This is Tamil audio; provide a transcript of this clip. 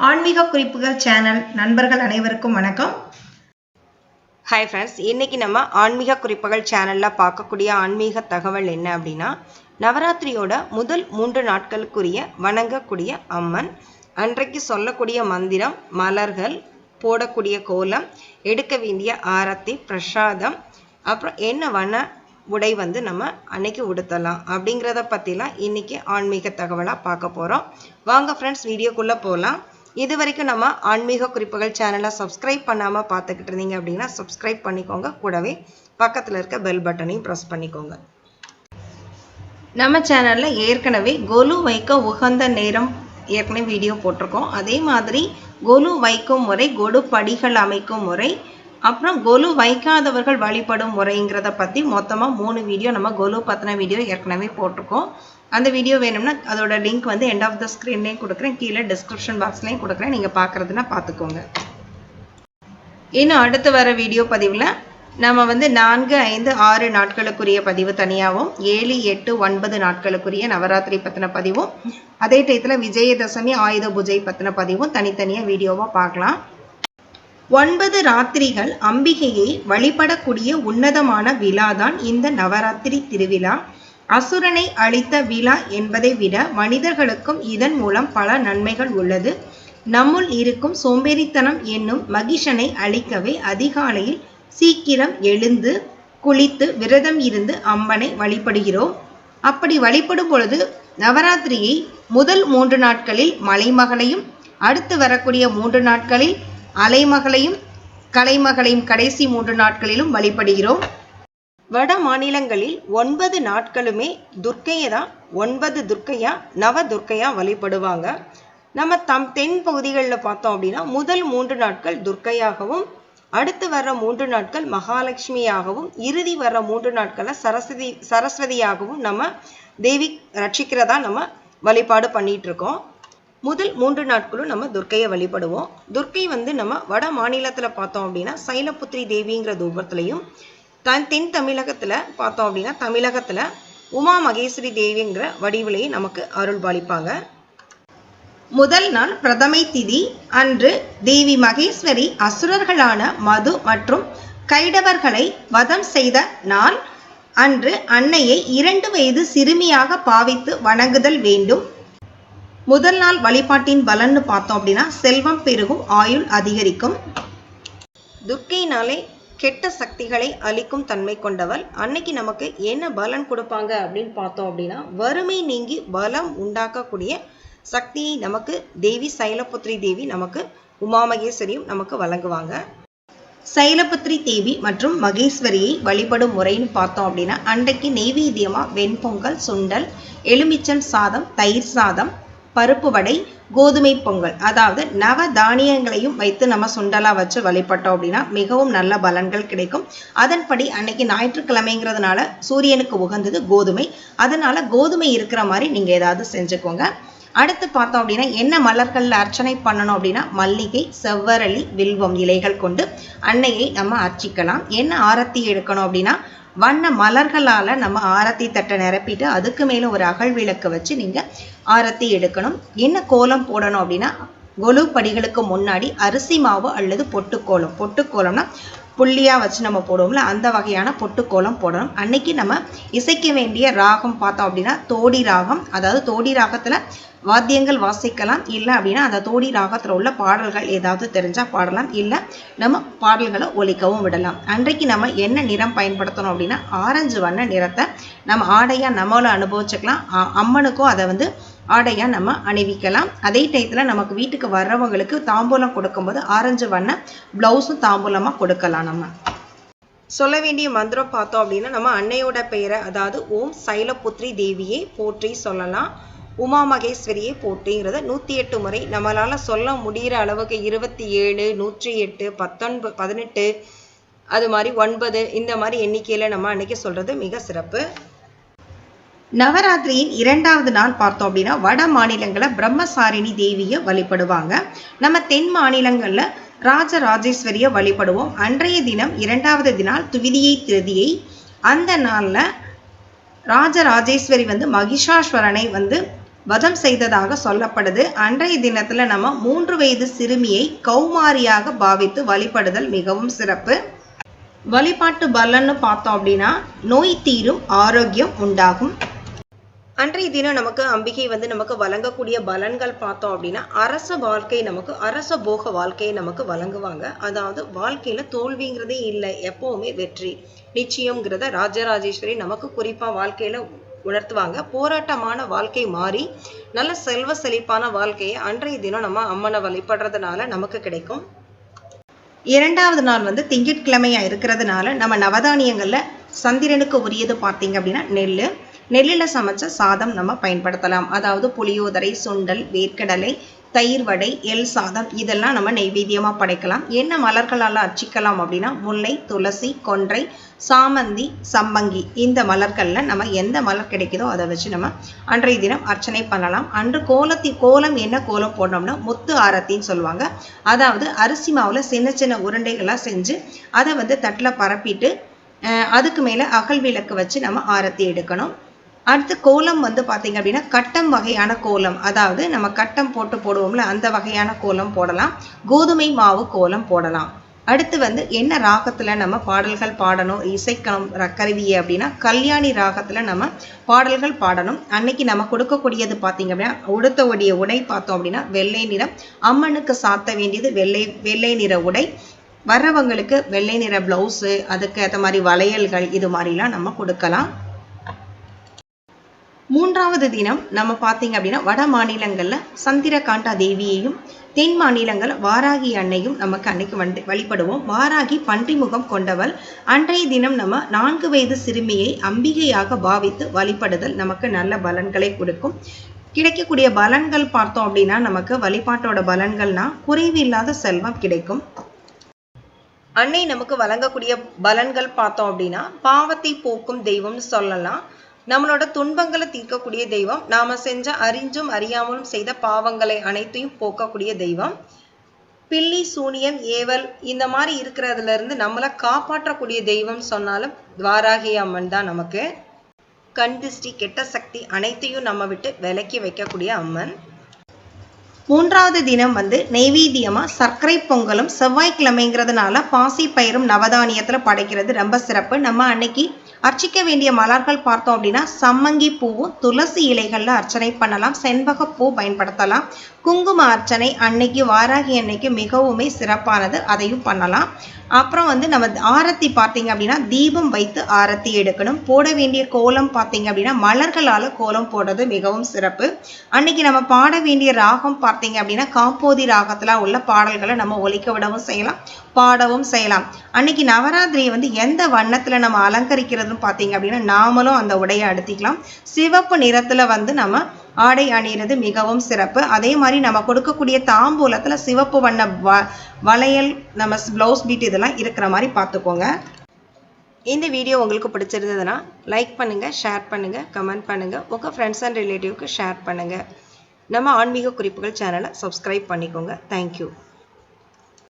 ஆன்மீக குறிப்புகள் சேனல் நண்பர்கள் அனைவருக்கும் வணக்கம். ஹாய் ஃப்ரெண்ட்ஸ் இன்னைக்கு நம்ம ஆன்மீக குறிப்புகள் சேனலில் பார்க்கக்கூடிய ஆன்மீக தகவல் என்ன அப்படின்னா நவராத்திரியோட முதல் மூன்று நாட்களுக்குரிய வணங்கக்கூடிய அம்மன் அன்றைக்கு சொல்லக்கூடிய மந்திரம் மலர்கள் போடக்கூடிய கோலம் எடுக்க வேண்டிய ஆரத்தி பிரசாதம் அப்புறம் என்ன வண்ண உடை வந்து நம்ம அன்னைக்கு உடுத்தலாம் அப்படிங்கிறத பற்றிலாம் இன்றைக்கி ஆன்மீக தகவலாக பார்க்க போகிறோம் வாங்க ஃப்ரெண்ட்ஸ் வீடியோக்குள்ளே போகலாம் இது வரைக்கும் நம்ம ஆன்மீக குறிப்புகள் சேனலை சப்ஸ்கிரைப் பண்ணாமல் பார்த்துக்கிட்டு இருந்தீங்க அப்படின்னா சப்ஸ்கிரைப் பண்ணிக்கோங்க. கூடவே பக்கத்தில் இருக்க பெல் பட்டனையும் ப்ரெஸ் பண்ணிக்கோங்க. நம்ம சேனலில் ஏற்கனவே கொலு வைக்க உகந்த நேரம் ஏற்கனவே வீடியோ போட்டிருக்கோம். அதே மாதிரி கொலு வைக்கும் முறை கொடு படிகள் அமைக்கும் முறை அப்புறம் கொலு வைக்காதவர்கள் வழிபடும் முறைங்கிறத பற்றி மொத்தமாக மூணு வீடியோ நம்ம கொலு பற்றின வீடியோ ஏற்கனவே போட்டிருக்கோம். அந்த வீடியோ வேணும்னா அதோட லிங்க் வந்து எண்ட் ஆஃப் த ஸ்க்ரீன்லேயும் கொடுக்குறேன். கீழே டிஸ்கிரிப்ஷன் பாக்ஸ்லேயும் கொடுக்குறேன். நீங்கள் பார்க்குறதுனா பார்த்துக்கோங்க இன்னும் அடுத்து வர வீடியோ பதிவில் நம்ம வந்து நான்கு ஐந்து ஆறு நாட்களுக்குரிய பதிவு தனியாகவும் ஏழு எட்டு ஒன்பது நாட்களுக்குரிய நவராத்திரி பற்றின பதிவும் அதே டயத்தில் விஜயதசமி ஆயுத பூஜை பற்றின பதிவும் தனித்தனியாக வீடியோவாக பார்க்கலாம். ஒன்பது ராத்திரிகள் அம்பிகையை வழிபடக்கூடிய உன்னதமான விழாதான் இந்த நவராத்திரி திருவிழா. அசுரனை அழித்த விழா என்பதை விட மனிதர்களுக்கும் இதன் மூலம் பல நன்மைகள் உள்ளது. நம்முள் இருக்கும் சோம்பேறித்தனம் என்னும் மகிஷனை அழிக்கவே அதிகாலையில் சீக்கிரம் எழுந்து குளித்து விரதம் இருந்து அம்மனை வழிபடுகிறோம். அப்படி வழிபடும் பொழுது நவராத்திரியை முதல் மூன்று நாட்களில் மலைமகளையும் அடுத்து வரக்கூடிய மூன்று நாட்களில் அலைமகளையும் கலைமகளையும் கடைசி மூன்று நாட்களிலும் வழிபடுகிறோம். வட மாநிலங்களில் ஒன்பது நாட்களுமே துர்க்கையை தான் ஒன்பது துர்க்கையா நவ துர்க்கையா வழிபடுவாங்க. நம்ம தம் தென் பகுதிகளில் பார்த்தோம் அப்படின்னா முதல் மூன்று நாட்கள் துர்க்கையாகவும் அடுத்து வர்ற மூன்று நாட்கள் மகாலட்சுமியாகவும் இறுதி வர்ற மூன்று நாட்களை சரஸ்வதி சரஸ்வதியாகவும் நம்ம தேவி ரட்சிக்கிறதா நம்ம வழிபாடு பண்ணிட்டு இருக்கோம் முதல் மூன்று நாட்களும் நம்ம துர்க்கையை வழிபடுவோம். துர்க்கை வந்து நம்ம வட மாநிலத்தில் பார்த்தோம் அப்படின்னா சைலபுத்திரி தேவிங்கிற தூபத்திலையும் தன் தென் தமிழகத்தில் பார்த்தோம் அப்படின்னா தமிழகத்தில் உமா மகேஸ்வரி தேவிங்கிற வடிவிலையும் நமக்கு அருள் பாலிப்பாங்க முதல் நாள் பிரதமை திதி அன்று தேவி மகேஸ்வரி அசுரர்களான மது மற்றும் கைடவர்களை வதம் செய்த நாள். அன்று அன்னையை இரண்டு வயது சிறுமியாக பாவித்து வணங்குதல் வேண்டும். முதல் நாள் வழிபாட்டின் பலன்னு பார்த்தோம் அப்படின்னா செல்வம் பெருகும் ஆயுள் அதிகரிக்கும். துர்க்கைனாலே கெட்ட சக்திகளை அளிக்கும் தன்மை கொண்டவள். அன்னைக்கு நமக்கு என்ன பலன் கொடுப்பாங்க அப்படின்னு பார்த்தோம் அப்படின்னா வறுமை நீங்கி பலம் உண்டாக்கக்கூடிய சக்தியை நமக்கு தேவி சைலபுத்ரி தேவி நமக்கு உமா மகேஸ்வரியும் நமக்கு வழங்குவாங்க. சைலபுத்ரி தேவி மற்றும் மகேஸ்வரியை வழிபடும் முறைன்னு பார்த்தோம் அப்படின்னா அன்றைக்கு நெய்வேத்தியமாக வெண்பொங்கல் சுண்டல் எலுமிச்சம் சாதம் தயிர் சாதம் பருப்பு வடை கோதுமை பொங்கல். அதாவது நவ தானியங்களையும் வைத்து நம்ம சுண்டலாக வச்சு வழிபட்டோம் அப்படின்னா மிகவும் நல்ல பலன்கள் கிடைக்கும். அதன்படி அன்னைக்கு ஞாயிற்றுக்கிழமைங்கிறதுனால சூரியனுக்கு உகந்தது கோதுமை. அதனால கோதுமை இருக்கிற மாதிரி நீங்கள் ஏதாவது செஞ்சுக்கோங்க. அடுத்து பார்த்தோம் அப்படின்னா என்ன மலர்களில் அர்ச்சனை பண்ணணும் அப்படின்னா மல்லிகை செவ்வரளி வில்வம் இலைகள் கொண்டு அன்னையை நம்ம அர்ச்சிக்கலாம். என்ன ஆரத்தி எடுக்கணும் அப்படின்னா வண்ண மலர்களால் நம்ம ஆரத்தி தட்டை நிரப்பிட்டு அதுக்கு மேலே ஒரு அகல் விளக்கு வச்சு நீங்கள் ஆரத்தி எடுக்கணும். என்ன கோலம் போடணும் அப்படின்னா கொலு படிகளுக்கு முன்னாடி அரிசி மாவு அல்லது பொட்டுக்கோலம். பொட்டுக்கோலம்னா புள்ளியாக வச்சு நம்ம போடுவோம்ல அந்த வகையான பொட்டுக்கோலம் போடணும். அன்னைக்கு நம்ம இசைக்க வேண்டிய ராகம் பார்த்தோம் அப்படின்னா தோடி ராகம். அதாவது தோடி ராகத்தில் வாத்தியங்கள் வாசிக்கலாம். இல்லை அப்படின்னா அந்த தோடி ராகத்தில் உள்ள பாடல்கள் ஏதாவது தெரிஞ்சால் பாடலாம். இல்லை நம்ம பாடல்களை ஒலிக்கவும் விடலாம். அன்றைக்கு நம்ம என்ன நிறம் பயன்படுத்தணும் அப்படின்னா ஆரஞ்சு வண்ண நிறத்தை நம்ம ஆடையாக நம்மளும் அனுபவிச்சுக்கலாம். அம்மனுக்கும் அதை வந்து ஆடையாக நம்ம அணிவிக்கலாம். அதே டயத்தில் நமக்கு வீட்டுக்கு வர்றவங்களுக்கு தாம்பூலம் கொடுக்கும்போது ஆரஞ்சு வண்ண ப்ளவுஸும் தாம்பூலமாக கொடுக்கலாம் நம்ம. சொல்ல வேண்டிய மந்திரம் பார்த்தோம் அப்படின்னா நம்ம அன்னையோட பெயரை அதாவது ஓம் சைலபுத்ரி தேவியை போற்றி சொல்லலாம். உமா மகேஸ்வரியை போற்றிங்கிறத நூற்றி எட்டு முறை நம்மளால் சொல்ல முடிகிற அளவுக்கு இருபத்தி ஏழு நூற்றி எட்டு பத்தொன்பது பதினெட்டு அது மாதிரி ஒன்பது இந்த மாதிரி எண்ணிக்கையில் நம்ம அன்னைக்கு சொல்கிறது மிக சிறப்பு. நவராத்திரியின் இரண்டாவது நாள் பார்த்தோம் அப்படின்னா வட மாநிலங்களில் பிரம்மசாரிணி தேவியை வழிபடுவாங்க. நம்ம தென் மாநிலங்களில் ராஜராஜேஸ்வரியை வழிபடுவோம். அன்றைய தினம் இரண்டாவது தினால் துவிதியை திருதியை. அந்த நாளில் ராஜராஜேஸ்வரி வந்து மகிஷாஸ்வரனை வந்து வதம் செய்ததாக சொல்லப்படுது. அன்றைய தினத்தில் நம்ம மூன்று வயது சிறுமியை கௌமாரியாக பாவித்து வழிபடுதல் மிகவும் சிறப்பு. வழிபாட்டு பலன்னு பார்த்தோம் அப்படின்னா நோய் தீரும் ஆரோக்கியம் உண்டாகும். அன்றைய தினம் நமக்கு அம்பிகை வந்து நமக்கு வழங்கக்கூடிய பலன்கள் பார்த்தோம் அப்படின்னா அரச வாழ்க்கை நமக்கு அரச போக வாழ்க்கையை நமக்கு வழங்குவாங்க. அதாவது வாழ்க்கையில தோல்விங்கிறதே இல்லை எப்பவுமே வெற்றி. நிச்சயம்ங்கிறத ராஜராஜேஸ்வரி நமக்கு குறிப்பா வாழ்க்கையில உணர்த்துவாங்க. போராட்டமான வாழ்க்கை மாறி நல்ல செல்வ செழிப்பான வாழ்க்கையை அன்றைய தினம் நம்ம அம்மனை வழிபடுறதுனால நமக்கு கிடைக்கும். இரண்டாவது நாள் வந்து திங்கட்கிழமையா இருக்கிறதுனால நம்ம நவதானியங்கள்ல சந்திரனுக்கு உரியது பார்த்தீங்க அப்படின்னா நெல் நெல்லில் சமைச்ச சாதம் நம்ம பயன்படுத்தலாம். அதாவது புளியோதரை சுண்டல் வேர்க்கடலை தயிர் வடை எல் சாதம் இதெல்லாம் நம்ம நெய்வேத்தியமாக படைக்கலாம். என்ன மலர்களால் அர்ச்சிக்கலாம் அப்படின்னா முல்லை துளசி கொன்றை சாமந்தி சம்பங்கி இந்த மலர்களில் நம்ம எந்த மலர் கிடைக்குதோ அதை வச்சு நம்ம அன்றைய தினம் அர்ச்சனை பண்ணலாம். அன்று கோலத்தி கோலம் என்ன கோலம் போடணும்னா முத்து ஆரத்தின்னு சொல்லுவாங்க. அதாவது அரிசி மாவில் சின்ன சின்ன உருண்டைகளாக செஞ்சு அதை வந்து தட்டில் பரப்பிட்டு அதுக்கு மேலே அகல் விளக்கு வச்சு நம்ம ஆரத்தி எடுக்கணும். அடுத்து கோலம் வந்து பார்த்தீங்க அப்படின்னா கட்டம் வகையான கோலம். அதாவது நம்ம கட்டம் போட்டு போடுவோம்ல அந்த வகையான கோலம் போடலாம். கோதுமை மாவு கோலம் போடலாம். அடுத்து வந்து என்ன ராகத்தில் நம்ம பாடல்கள் பாடணும் இசைக்கணும் கருவியை அப்படின்னா கல்யாணி ராகத்தில் நம்ம பாடல்கள் பாடணும். அன்னைக்கு நம்ம கொடுக்கக்கூடியது பார்த்தீங்க அப்படின்னா உடுத்தவுடைய உடை பார்த்தோம் அப்படின்னா வெள்ளை நிறம் அம்மனுக்கு சாத்த வேண்டியது வெள்ளை வெள்ளை நிற உடை. வர்றவங்களுக்கு வெள்ளை நிற ப்ளவுஸு அதுக்கு ஏற்ற மாதிரி வளையல்கள் இது மாதிரிலாம் நம்ம கொடுக்கலாம். மூன்றாவது தினம் நம்ம பார்த்தீங்க அப்படின்னா வட மாநிலங்களில் சந்திரகாண்டா தேவியையும் தென் மாநிலங்கள் வாராகி அன்னையும் நமக்கு அன்னைக்கு வந்து வழிபடுவோம். வாராகி பன்றிமுகம் கொண்டவள். அன்றைய தினம் நம்ம நான்கு வயது சிறுமியை அம்பிகையாக பாவித்து வழிபடுதல் நமக்கு நல்ல பலன்களை கொடுக்கும். கிடைக்கக்கூடிய பலன்கள் பார்த்தோம் அப்படின்னா நமக்கு வழிபாட்டோட பலன்கள்னா குறைவு இல்லாத செல்வம் கிடைக்கும். அன்னை நமக்கு வழங்கக்கூடிய பலன்கள் பார்த்தோம் அப்படின்னா பாவத்தை போக்கும் தெய்வம்னு சொல்லலாம். நம்மளோட துன்பங்களை தீர்க்கக்கூடிய தெய்வம். நாம செஞ்ச அறிஞ்சும் அறியாமலும் செய்த பாவங்களை அனைத்தையும் போக்கக்கூடிய தெய்வம். பில்லி சூனியம் ஏவல் இந்த மாதிரி இருக்கிறதுல இருந்து நம்மளை காப்பாற்றக்கூடிய தெய்வம் சொன்னாலும் துவாராகி அம்மன் தான் நமக்கு. கண் திருஷ்டி கெட்ட சக்தி அனைத்தையும் நம்ம விட்டு விலக்கி வைக்கக்கூடிய அம்மன். மூன்றாவது தினம் வந்து நெய்வேத்தியமாக சர்க்கரை பொங்கலும் செவ்வாய்க்கிழமைங்கிறதுனால பாசி பயிரும் நவதானியத்தில் படைக்கிறது. ரொம்ப சிறப்பு. நம்ம அன்னைக்கு அர்ச்சிக்க வேண்டிய மலர்கள் பார்த்தோம் அப்படின்னா சம்மங்கி பூவும் துளசி இலைகளில் அர்ச்சனை பண்ணலாம் செண்பகப்பூ பயன்படுத்தலாம். குங்கும அர்ச்சனை அன்னைக்கு வாராகி அன்னைக்கு மிகவுமே சிறப்பானது. அதையும் பண்ணலாம். அப்புறம் வந்து நம்ம ஆரத்தி பார்த்தீங்க அப்படின்னா தீபம் வைத்து ஆரத்தி எடுக்கணும். போட வேண்டிய கோலம் பார்த்தீங்க அப்படின்னா மலர்களால் கோலம் போடுறது மிகவும் சிறப்பு. அன்னைக்கு நம்ம பாட வேண்டிய ராகம் பார்த்தீங்க அப்படின்னா காம்போதி ராகத்தில் உள்ள பாடல்களை நம்ம ஒழிக்க விடவும் செய்யலாம் பாடவும் செய்யலாம். அன்னைக்கு நவராத்திரியை வந்து எந்த வண்ணத்தில் நம்ம அலங்கரிக்கிறதுன்னு பார்த்தீங்க அப்படின்னா நாமளும் அந்த உடையை அடுத்திக்கலாம். சிவப்பு நிறத்தில் வந்து நம்ம ஆடை அணிகிறது மிகவும் சிறப்பு. அதே மாதிரி நம்ம கொடுக்கக்கூடிய தாம்பூலத்தில் சிவப்பு வண்ண வ வளையல் நம்ம ப்ளவுஸ் பீட் இதெல்லாம் இருக்கிற மாதிரி பார்த்துக்கோங்க. இந்த வீடியோ உங்களுக்கு பிடிச்சிருந்ததுன்னா லைக் பண்ணுங்கள் ஷேர் பண்ணுங்கள் கமெண்ட் பண்ணுங்கள் உங்கள் ஃப்ரெண்ட்ஸ் அண்ட் ரிலேட்டிவ்க்கு ஷேர் பண்ணுங்கள் நம்ம ஆன்மீக குறிப்புகள் சேனலை சப்ஸ்கிரைப் பண்ணிக்கோங்க. தேங்க்யூ